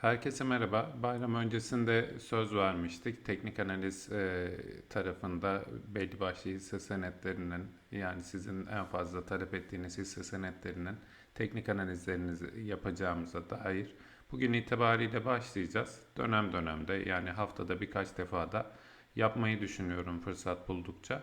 Herkese merhaba. Bayram öncesinde söz vermiştik. Teknik analiz e, tarafında belli başlı hisse senetlerinin yani sizin en fazla talep ettiğiniz hisse senetlerinin teknik analizlerinizi yapacağımıza dair. Bugün itibariyle başlayacağız. Dönem dönemde yani haftada birkaç defa da yapmayı düşünüyorum fırsat buldukça.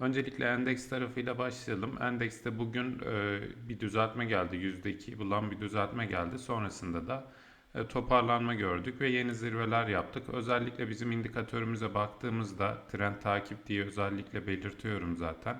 Öncelikle endeks tarafıyla başlayalım. Endekste bugün e, bir düzeltme geldi. %2 bulan bir düzeltme geldi. Sonrasında da toparlanma gördük ve yeni zirveler yaptık. Özellikle bizim indikatörümüze baktığımızda trend takip diye özellikle belirtiyorum zaten.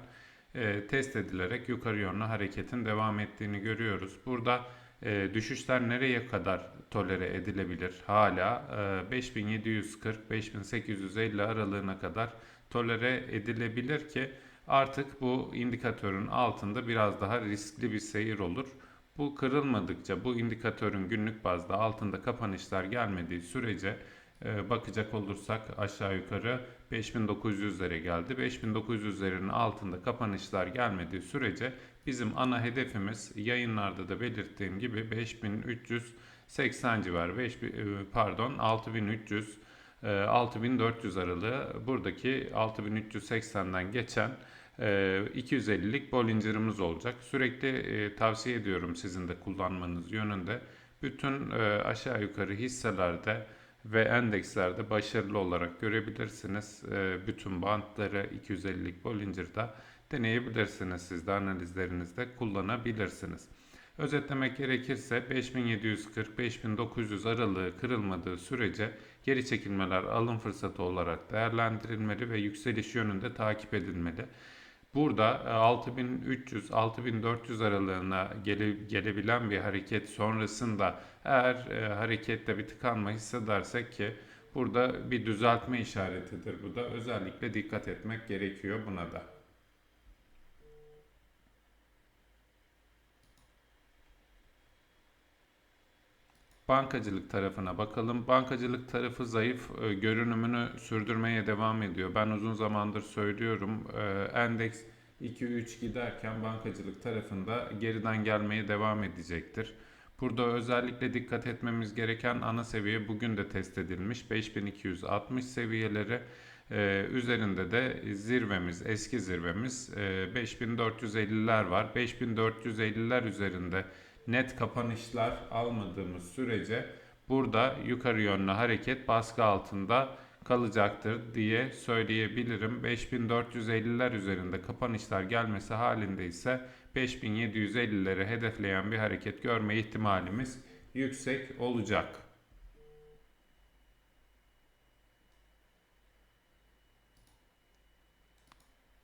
E, test edilerek yukarı yönlü hareketin devam ettiğini görüyoruz. Burada e, düşüşler nereye kadar tolere edilebilir? Hala 5740-5850 aralığına kadar tolere edilebilir ki artık bu indikatörün altında biraz daha riskli bir seyir olur. Bu kırılmadıkça bu indikatörün günlük bazda altında kapanışlar gelmediği sürece e, bakacak olursak aşağı yukarı 5900'lere geldi. 5900'lerin altında kapanışlar gelmediği sürece bizim ana hedefimiz yayınlarda da belirttiğim gibi 5380 civar 5 e, pardon 6300 6400 e, aralığı buradaki 6380'den geçen 250'lik e, Bollinger'ımız olacak. Sürekli e, tavsiye ediyorum sizin de kullanmanız yönünde. Bütün e, aşağı yukarı hisselerde ve endekslerde başarılı olarak görebilirsiniz. Bütün bantları 250'lik Bollinger'da deneyebilirsiniz. Siz de analizlerinizde kullanabilirsiniz. Özetlemek gerekirse 5740-5900 aralığı kırılmadığı sürece geri çekilmeler alım fırsatı olarak değerlendirilmeli ve yükseliş yönünde takip edilmeli. Burada 6300-6400 e, aralığına gele, gelebilen bir hareket sonrasında eğer e, harekette bir tıkanma hissedersek ki burada bir düzeltme işaretidir bu da özellikle dikkat etmek gerekiyor buna da. Bankacılık tarafına bakalım. Bankacılık tarafı zayıf e, görünümünü sürdürmeye devam ediyor. Ben uzun zamandır söylüyorum. E, endeks 2-3 giderken bankacılık tarafında geriden gelmeye devam edecektir. Burada özellikle dikkat etmemiz gereken ana seviye bugün de test edilmiş. 5260 seviyeleri ee, üzerinde de zirvemiz, eski zirvemiz e, 5450'ler var. 5450'ler üzerinde net kapanışlar almadığımız sürece burada yukarı yönlü hareket baskı altında kalacaktır diye söyleyebilirim. 5450'ler üzerinde kapanışlar gelmesi halinde ise 5750'leri hedefleyen bir hareket görme ihtimalimiz yüksek olacak.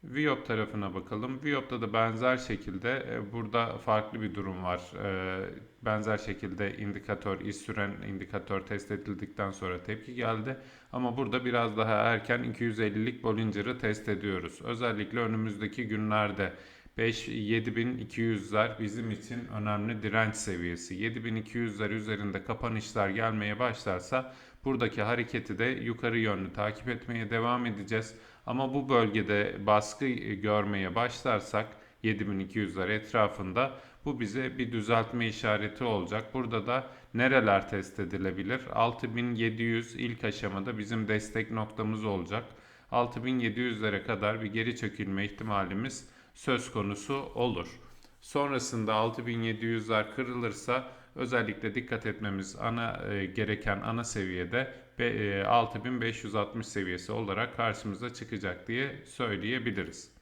Viop tarafına bakalım. Viop'ta da benzer şekilde e, burada farklı bir durum var. E, benzer şekilde indikatör, iz süren indikatör test edildikten sonra tepki geldi. Ama burada biraz daha erken 250'lik Bollinger'ı test ediyoruz. Özellikle önümüzdeki günlerde 5 7200'ler bizim için önemli direnç seviyesi. 7200'ler üzerinde kapanışlar gelmeye başlarsa buradaki hareketi de yukarı yönlü takip etmeye devam edeceğiz. Ama bu bölgede baskı görmeye başlarsak 7200'ler etrafında bu bize bir düzeltme işareti olacak. Burada da nereler test edilebilir? 6700 ilk aşamada bizim destek noktamız olacak. 6700'lere kadar bir geri çekilme ihtimalimiz söz konusu olur. Sonrasında 6700'ler kırılırsa özellikle dikkat etmemiz ana e, gereken ana seviyede 6560 e, seviyesi olarak karşımıza çıkacak diye söyleyebiliriz.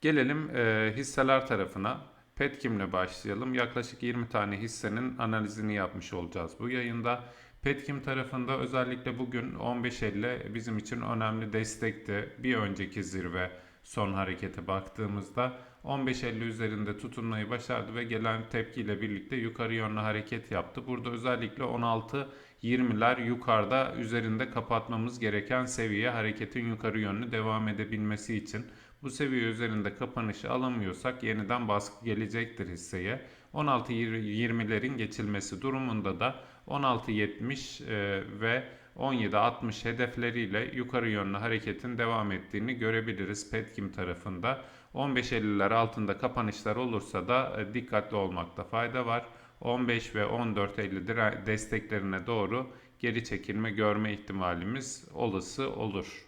Gelelim e, hisseler tarafına. Petkim'le başlayalım. Yaklaşık 20 tane hissenin analizini yapmış olacağız bu yayında. Petkim tarafında özellikle bugün 15.50 bizim için önemli destekti. Bir önceki zirve son harekete baktığımızda 15.50 üzerinde tutunmayı başardı ve gelen tepkiyle birlikte yukarı yönlü hareket yaptı. Burada özellikle 16 20'ler yukarıda üzerinde kapatmamız gereken seviye hareketin yukarı yönlü devam edebilmesi için. Bu seviye üzerinde kapanışı alamıyorsak yeniden baskı gelecektir hisseye. 16-20'lerin geçilmesi durumunda da 16-70 e, ve 17-60 hedefleriyle yukarı yönlü hareketin devam ettiğini görebiliriz Petkim tarafında. 15.50'ler altında kapanışlar olursa da e, dikkatli olmakta fayda var. 15 ve 14.50 dire- desteklerine doğru geri çekilme görme ihtimalimiz olası olur.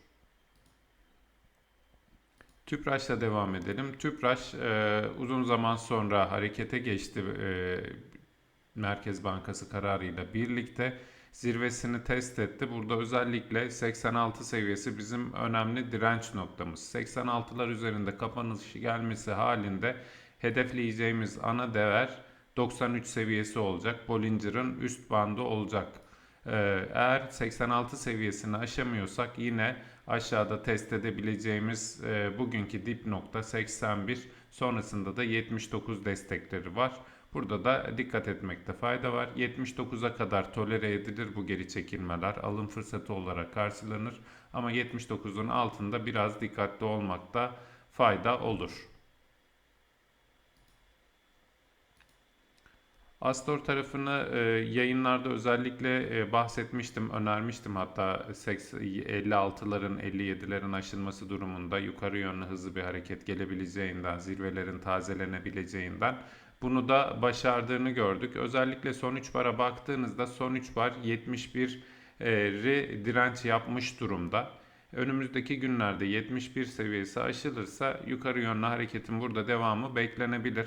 Tüpraş'la devam edelim. Tüpraş e, uzun zaman sonra harekete geçti e, Merkez Bankası kararıyla birlikte zirvesini test etti. Burada özellikle 86 seviyesi bizim önemli direnç noktamız. 86'lar üzerinde kapanış gelmesi halinde hedefleyeceğimiz ana değer 93 seviyesi olacak. Bollinger'ın üst bandı olacak. Ee, Eğer 86 seviyesini aşamıyorsak yine aşağıda test edebileceğimiz e, bugünkü dip nokta 81 sonrasında da 79 destekleri var. Burada da dikkat etmekte fayda var. 79'a kadar tolere edilir bu geri çekilmeler. Alım fırsatı olarak karşılanır. Ama 79'un altında biraz dikkatli olmakta fayda olur. Astor tarafını e, yayınlarda özellikle e, bahsetmiştim, önermiştim hatta 56'ların 57'lerin aşılması durumunda yukarı yönlü hızlı bir hareket gelebileceğinden, zirvelerin tazelenebileceğinden bunu da başardığını gördük. Özellikle son 3 bara baktığınızda son 3 bar 71'i direnç yapmış durumda. Önümüzdeki günlerde 71 seviyesi aşılırsa yukarı yönlü hareketin burada devamı beklenebilir.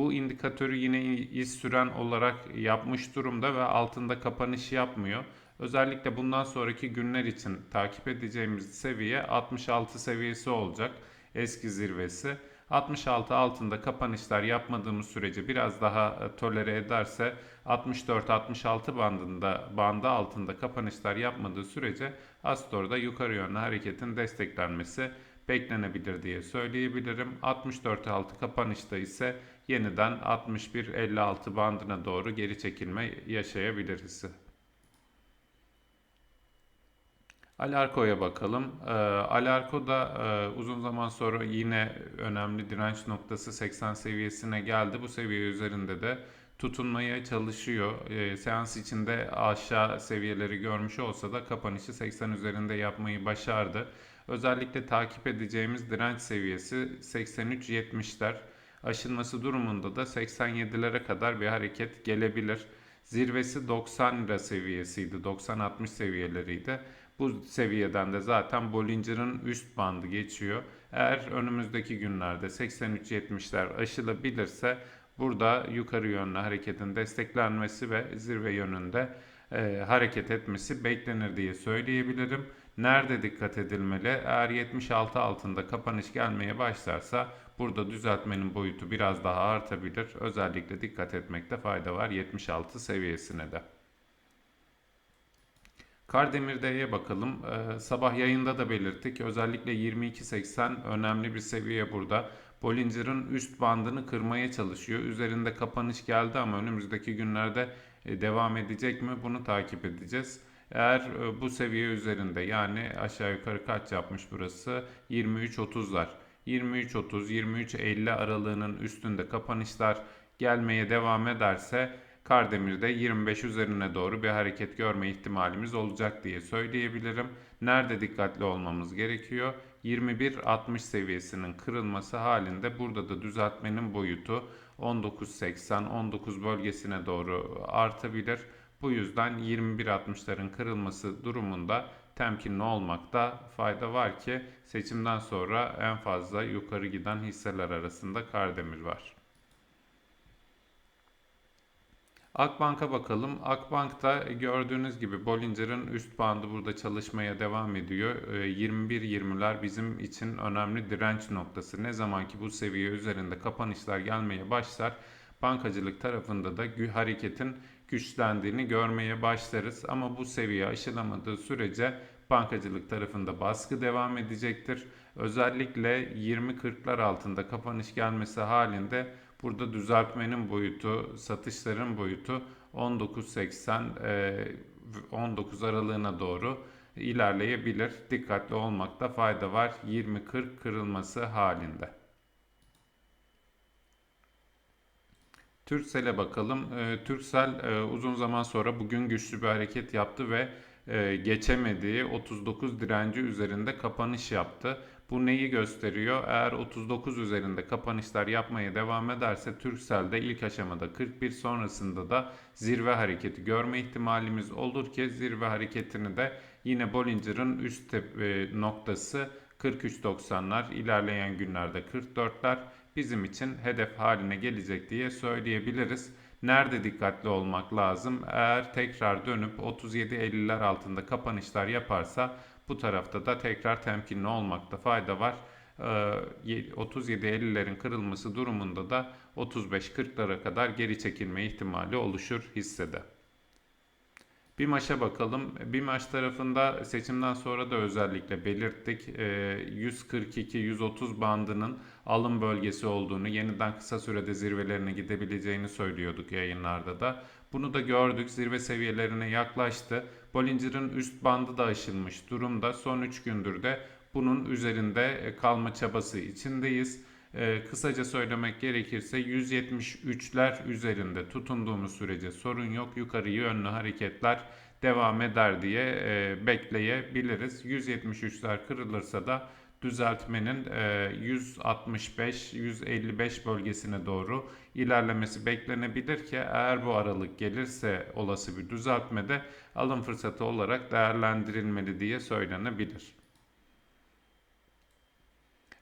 Bu indikatörü yine iz süren olarak yapmış durumda ve altında kapanış yapmıyor. Özellikle bundan sonraki günler için takip edeceğimiz seviye 66 seviyesi olacak. Eski zirvesi. 66 altında kapanışlar yapmadığımız sürece biraz daha e, tolere ederse 64-66 bandında bandı altında kapanışlar yapmadığı sürece Astor'da yukarı yönlü hareketin desteklenmesi beklenebilir diye söyleyebilirim. 64 altı kapanışta ise yeniden 61-56 bandına doğru geri çekilme yaşayabiliriz. Alarko'ya bakalım. Ee, e, uzun zaman sonra yine önemli direnç noktası 80 seviyesine geldi. Bu seviye üzerinde de tutunmaya çalışıyor. E, seans içinde aşağı seviyeleri görmüş olsa da kapanışı 80 üzerinde yapmayı başardı. Özellikle takip edeceğimiz direnç seviyesi 83-70'ler. Aşılması durumunda da 87'lere kadar bir hareket gelebilir. Zirvesi 90 lira seviyesiydi. 90-60 seviyeleriydi. Bu seviyeden de zaten Bollinger'ın üst bandı geçiyor. Eğer önümüzdeki günlerde 83-70'ler aşılabilirse burada yukarı yönlü hareketin desteklenmesi ve zirve yönünde e, hareket etmesi beklenir diye söyleyebilirim. Nerede dikkat edilmeli? Eğer 76 altında kapanış gelmeye başlarsa burada düzeltmenin boyutu biraz daha artabilir. Özellikle dikkat etmekte fayda var 76 seviyesine de. Kardemir'de'ye bakalım. Ee, sabah yayında da belirttik. Özellikle 22.80 önemli bir seviye burada. Bollinger'ın üst bandını kırmaya çalışıyor. Üzerinde kapanış geldi ama önümüzdeki günlerde e, devam edecek mi? Bunu takip edeceğiz. Eğer e, bu seviye üzerinde yani aşağı yukarı kaç yapmış burası? 23.30'lar. 23.30-23.50 aralığının üstünde kapanışlar gelmeye devam ederse Kardemir'de 25 üzerine doğru bir hareket görme ihtimalimiz olacak diye söyleyebilirim. Nerede dikkatli olmamız gerekiyor? 21.60 seviyesinin kırılması halinde burada da düzeltmenin boyutu 19.80-19 bölgesine doğru artabilir. Bu yüzden 21.60'ların kırılması durumunda temkinli olmakta fayda var ki seçimden sonra en fazla yukarı giden hisseler arasında Kardemir var. Akbank'a bakalım. Akbank'ta gördüğünüz gibi Bollinger'ın üst bandı burada çalışmaya devam ediyor. 21-20'ler ee, bizim için önemli direnç noktası. Ne zaman ki bu seviye üzerinde kapanışlar gelmeye başlar, bankacılık tarafında da hareketin güçlendiğini görmeye başlarız. Ama bu seviye aşılamadığı sürece bankacılık tarafında baskı devam edecektir. Özellikle 20-40'lar altında kapanış gelmesi halinde Burada düzeltmenin boyutu, satışların boyutu 19.80 19 e, aralığına doğru ilerleyebilir. Dikkatli olmakta fayda var 20-40 kırılması halinde. Türksel'e bakalım. E, Türksel e, uzun zaman sonra bugün güçlü bir hareket yaptı ve geçemediği 39 direnci üzerinde kapanış yaptı. Bu neyi gösteriyor? Eğer 39 üzerinde kapanışlar yapmaya devam ederse Turkcell'de ilk aşamada 41 sonrasında da zirve hareketi görme ihtimalimiz olur ki zirve hareketini de yine Bollinger'ın üst e, noktası 43.90'lar ilerleyen günlerde 44'ler bizim için hedef haline gelecek diye söyleyebiliriz. Nerede dikkatli olmak lazım? Eğer tekrar dönüp 37.50'ler altında kapanışlar yaparsa bu tarafta da tekrar temkinli olmakta fayda var. Ee, 37.50'lerin kırılması durumunda da 35-40'lara kadar geri çekilme ihtimali oluşur hissede. BİMAŞ'a bakalım. BİMAŞ tarafında seçimden sonra da özellikle belirttik. Ee, 142-130 bandının alım bölgesi olduğunu, yeniden kısa sürede zirvelerine gidebileceğini söylüyorduk yayınlarda da. Bunu da gördük. Zirve seviyelerine yaklaştı. Bollinger'ın üst bandı da aşılmış durumda. Son 3 gündür de bunun üzerinde kalma çabası içindeyiz. Ee, kısaca söylemek gerekirse 173'ler üzerinde tutunduğumuz sürece sorun yok. Yukarı yönlü hareketler devam eder diye e, bekleyebiliriz. 173'ler kırılırsa da düzeltmenin e, 165-155 bölgesine doğru ilerlemesi beklenebilir ki eğer bu aralık gelirse olası bir düzeltmede alım fırsatı olarak değerlendirilmeli diye söylenebilir.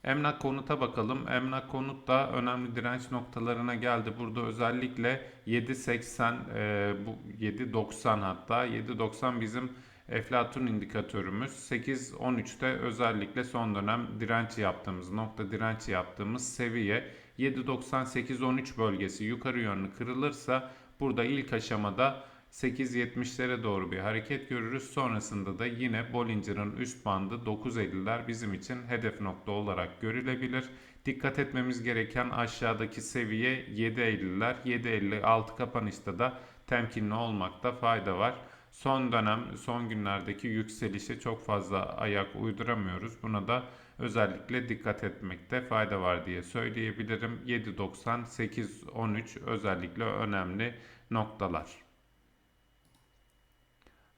Emlak konuta bakalım. Emlak konut da önemli direnç noktalarına geldi. Burada özellikle 7.80 e, bu 7.90 hatta 7.90 bizim Eflatun indikatörümüz 8.13'te özellikle son dönem direnç yaptığımız nokta direnç yaptığımız seviye 7.98-13 bölgesi yukarı yönlü kırılırsa burada ilk aşamada 8.70'lere doğru bir hareket görürüz. Sonrasında da yine Bollinger'ın üst bandı 9.50'ler bizim için hedef nokta olarak görülebilir. Dikkat etmemiz gereken aşağıdaki seviye 7.50'ler. 7.50 altı kapanışta da temkinli olmakta fayda var. Son dönem, son günlerdeki yükselişe çok fazla ayak uyduramıyoruz. Buna da özellikle dikkat etmekte fayda var diye söyleyebilirim. 7.90, 8.13 özellikle önemli noktalar.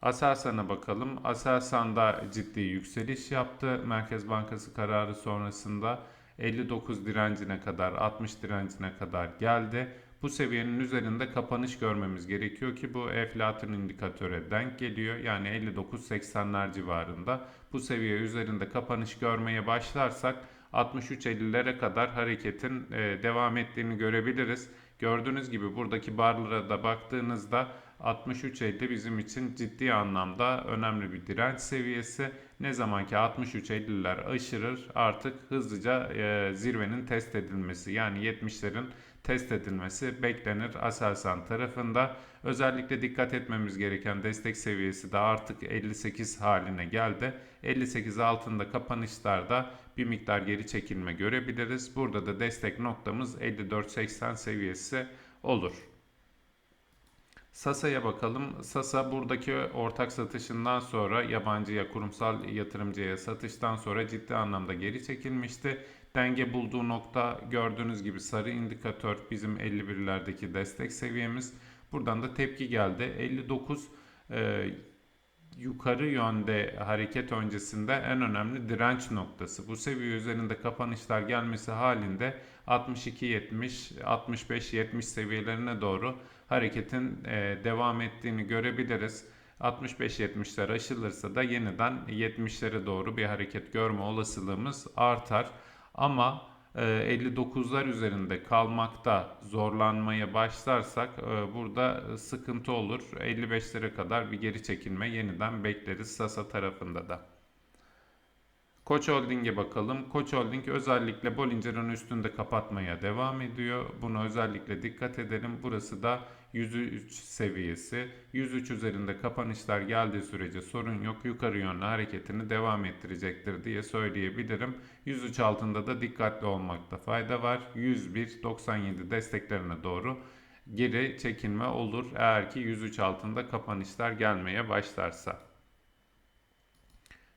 Aselsan'a bakalım. Aselsan da ciddi yükseliş yaptı. Merkez Bankası kararı sonrasında 59 direncine kadar, 60 direncine kadar geldi. Bu seviyenin üzerinde kapanış görmemiz gerekiyor ki bu enflatın indikatöre denk geliyor. Yani 59-80'ler civarında. Bu seviye üzerinde kapanış görmeye başlarsak 63-50'lere kadar hareketin devam ettiğini görebiliriz. Gördüğünüz gibi buradaki barlara da baktığınızda 63.50 bizim için ciddi anlamda önemli bir direnç seviyesi. Ne zaman ki 63.50'ler aşırır artık hızlıca e, zirvenin test edilmesi yani 70'lerin test edilmesi beklenir Aselsan tarafında. Özellikle dikkat etmemiz gereken destek seviyesi de artık 58 haline geldi. 58 altında kapanışlarda bir miktar geri çekilme görebiliriz. Burada da destek noktamız 54.80 seviyesi olur. Sasa'ya bakalım. Sasa buradaki ortak satışından sonra yabancıya, kurumsal yatırımcıya satıştan sonra ciddi anlamda geri çekilmişti. Denge bulduğu nokta gördüğünüz gibi sarı indikatör bizim 51'lerdeki destek seviyemiz. Buradan da tepki geldi. 59 e, yukarı yönde hareket öncesinde en önemli direnç noktası. Bu seviye üzerinde kapanışlar gelmesi halinde 62-70, 65-70 seviyelerine doğru hareketin e, devam ettiğini görebiliriz. 65-70'ler aşılırsa da yeniden 70'lere doğru bir hareket görme olasılığımız artar. Ama 59'lar üzerinde kalmakta zorlanmaya başlarsak burada sıkıntı olur. 55'lere kadar bir geri çekilme yeniden bekleriz Sasa tarafında da. Koç Holding'e bakalım. Koç Holding özellikle Bollinger'ın üstünde kapatmaya devam ediyor. Buna özellikle dikkat edelim. Burası da 103 seviyesi. 103 üzerinde kapanışlar geldiği sürece sorun yok. Yukarı yönlü hareketini devam ettirecektir diye söyleyebilirim. 103 altında da dikkatli olmakta fayda var. 101.97 desteklerine doğru geri çekilme olur eğer ki 103 altında kapanışlar gelmeye başlarsa.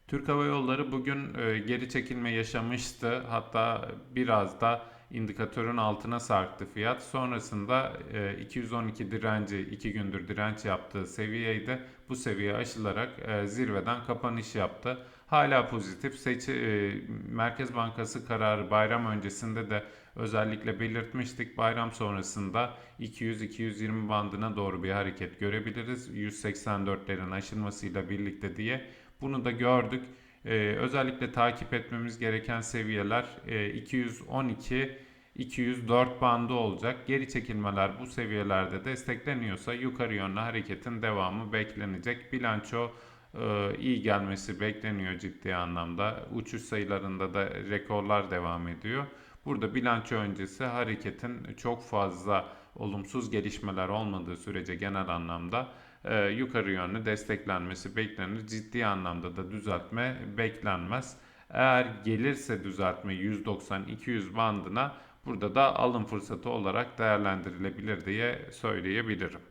Türk Hava Yolları bugün e, geri çekilme yaşamıştı. Hatta biraz da indikatörün altına sarktı fiyat. Sonrasında e, 212 direnci 2 gündür direnç yaptığı seviyeydi. Bu seviye aşılarak e, zirveden kapanış yaptı. Hala pozitif. Seçi, e, Merkez Bankası kararı bayram öncesinde de özellikle belirtmiştik. Bayram sonrasında 200-220 bandına doğru bir hareket görebiliriz. 184'lerin aşılmasıyla birlikte diye. Bunu da gördük. Ee, özellikle takip etmemiz gereken seviyeler e, 212 204 bandı olacak. Geri çekilmeler bu seviyelerde destekleniyorsa yukarı yönlü hareketin devamı beklenecek. Bilanço e, iyi gelmesi bekleniyor ciddi anlamda. Uçuş sayılarında da rekorlar devam ediyor. Burada bilanço öncesi hareketin çok fazla olumsuz gelişmeler olmadığı sürece genel anlamda e, yukarı yönlü desteklenmesi beklenir. Ciddi anlamda da düzeltme beklenmez. Eğer gelirse düzeltme 190-200 bandına burada da alım fırsatı olarak değerlendirilebilir diye söyleyebilirim.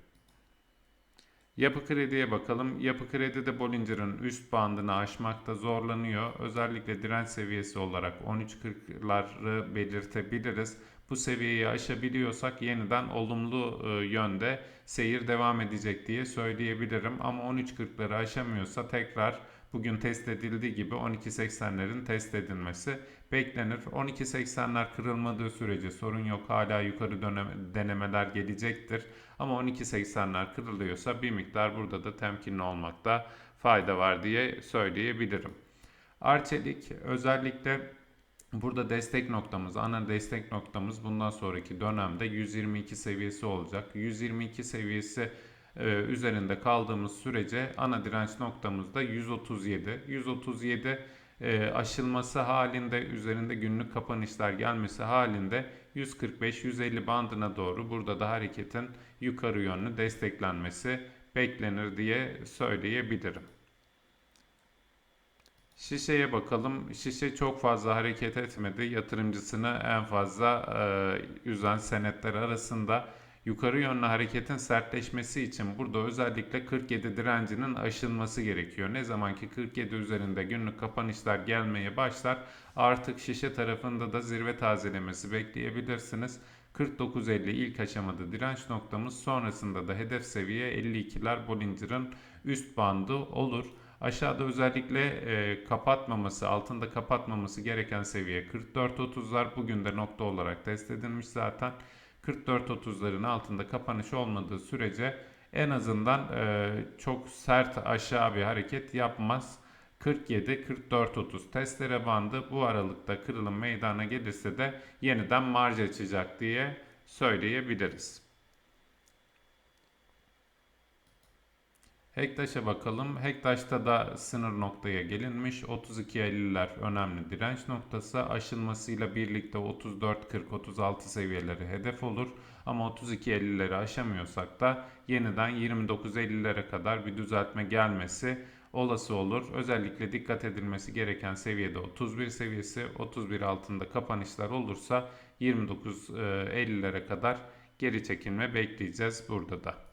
Yapı krediye bakalım. Yapı kredi de Bollinger'ın üst bandını aşmakta zorlanıyor. Özellikle direnç seviyesi olarak 13.40'ları belirtebiliriz. Bu seviyeyi aşabiliyorsak yeniden olumlu e, yönde seyir devam edecek diye söyleyebilirim. Ama 13.40'ları aşamıyorsa tekrar bugün test edildiği gibi 12.80'lerin test edilmesi beklenir. 12.80'ler kırılmadığı sürece sorun yok. Hala yukarı dönem denemeler gelecektir. Ama 12.80'ler kırılıyorsa bir miktar burada da temkinli olmakta fayda var diye söyleyebilirim. Arçelik özellikle burada destek noktamız, ana destek noktamız bundan sonraki dönemde 122 seviyesi olacak. 122 seviyesi e, üzerinde kaldığımız sürece ana direnç noktamız da 137. 137 e, aşılması halinde üzerinde günlük kapanışlar gelmesi halinde 145-150 bandına doğru burada da hareketin yukarı yönlü desteklenmesi beklenir diye söyleyebilirim. Şişeye bakalım. Şişe çok fazla hareket etmedi. Yatırımcısını en fazla e, üzen senetler arasında yukarı yönlü hareketin sertleşmesi için burada özellikle 47 direncinin aşılması gerekiyor. Ne zaman ki 47 üzerinde günlük kapanışlar gelmeye başlar artık şişe tarafında da zirve tazelemesi bekleyebilirsiniz. 49.50 ilk aşamada direnç noktamız sonrasında da hedef seviye 52'ler Bollinger'ın üst bandı olur. Aşağıda özellikle e, kapatmaması, altında kapatmaması gereken seviye 44.30'lar. Bugün de nokta olarak test edilmiş zaten. 44.30'ların altında kapanış olmadığı sürece en azından e, çok sert aşağı bir hareket yapmaz. 47-44-30 testere bandı bu aralıkta kırılım meydana gelirse de yeniden marj açacak diye söyleyebiliriz. Hektaş'a bakalım. Hektaş'ta da sınır noktaya gelinmiş. 32.50'ler önemli direnç noktası. Aşılmasıyla birlikte 34-40-36 seviyeleri hedef olur. Ama 32.50'leri aşamıyorsak da yeniden 29.50'lere kadar bir düzeltme gelmesi olası olur. Özellikle dikkat edilmesi gereken seviyede 31 seviyesi 31 altında kapanışlar olursa 29.50'lere kadar geri çekilme bekleyeceğiz burada da.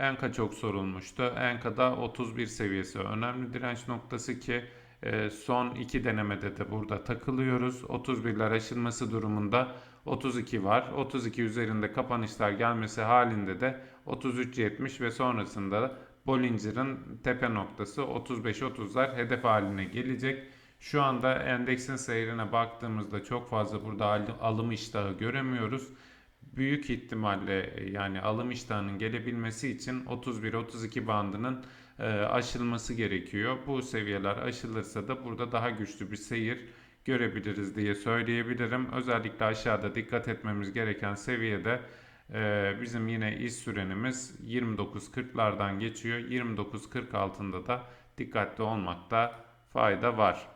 Enka çok sorulmuştu. Enka'da 31 seviyesi önemli direnç noktası ki e, son iki denemede de burada takılıyoruz. 31'ler aşılması durumunda 32 var. 32 üzerinde kapanışlar gelmesi halinde de 33.70 ve sonrasında Bollinger'ın tepe noktası 35-30'lar hedef haline gelecek. Şu anda endeksin seyrine baktığımızda çok fazla burada alım iştahı göremiyoruz. Büyük ihtimalle yani alım iştahının gelebilmesi için 31-32 bandının e, aşılması gerekiyor. Bu seviyeler aşılırsa da burada daha güçlü bir seyir görebiliriz diye söyleyebilirim. Özellikle aşağıda dikkat etmemiz gereken seviyede ee, bizim yine iş sürenimiz 29.40'lardan geçiyor. 29.40 altında da dikkatli olmakta fayda var.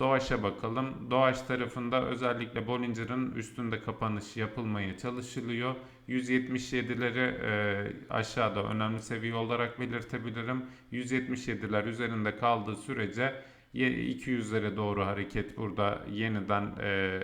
Doğaç'a bakalım. Doğaç tarafında özellikle Bollinger'ın üstünde kapanış yapılmaya çalışılıyor. 177'leri e, aşağıda önemli seviye olarak belirtebilirim. 177'ler üzerinde kaldığı sürece 200'lere doğru hareket burada yeniden e,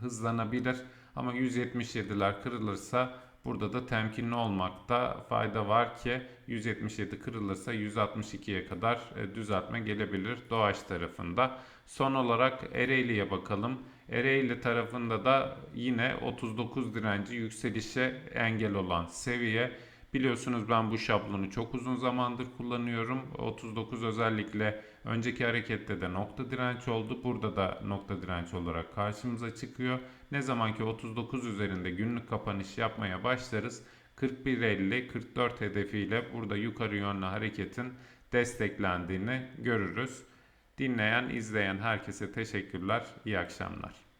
hızlanabilir. Ama 177'ler kırılırsa Burada da temkinli olmakta fayda var ki 177 kırılırsa 162'ye kadar e, düzeltme gelebilir Doğaç tarafında. Son olarak Ereğli'ye bakalım. Ereğli tarafında da yine 39 direnci yükselişe engel olan seviye. Biliyorsunuz ben bu şablonu çok uzun zamandır kullanıyorum. 39 özellikle önceki harekette de nokta direnç oldu. Burada da nokta direnç olarak karşımıza çıkıyor. Ne zaman ki 39 üzerinde günlük kapanış yapmaya başlarız 41.50-44 hedefiyle burada yukarı yönlü hareketin desteklendiğini görürüz. Dinleyen, izleyen herkese teşekkürler. İyi akşamlar.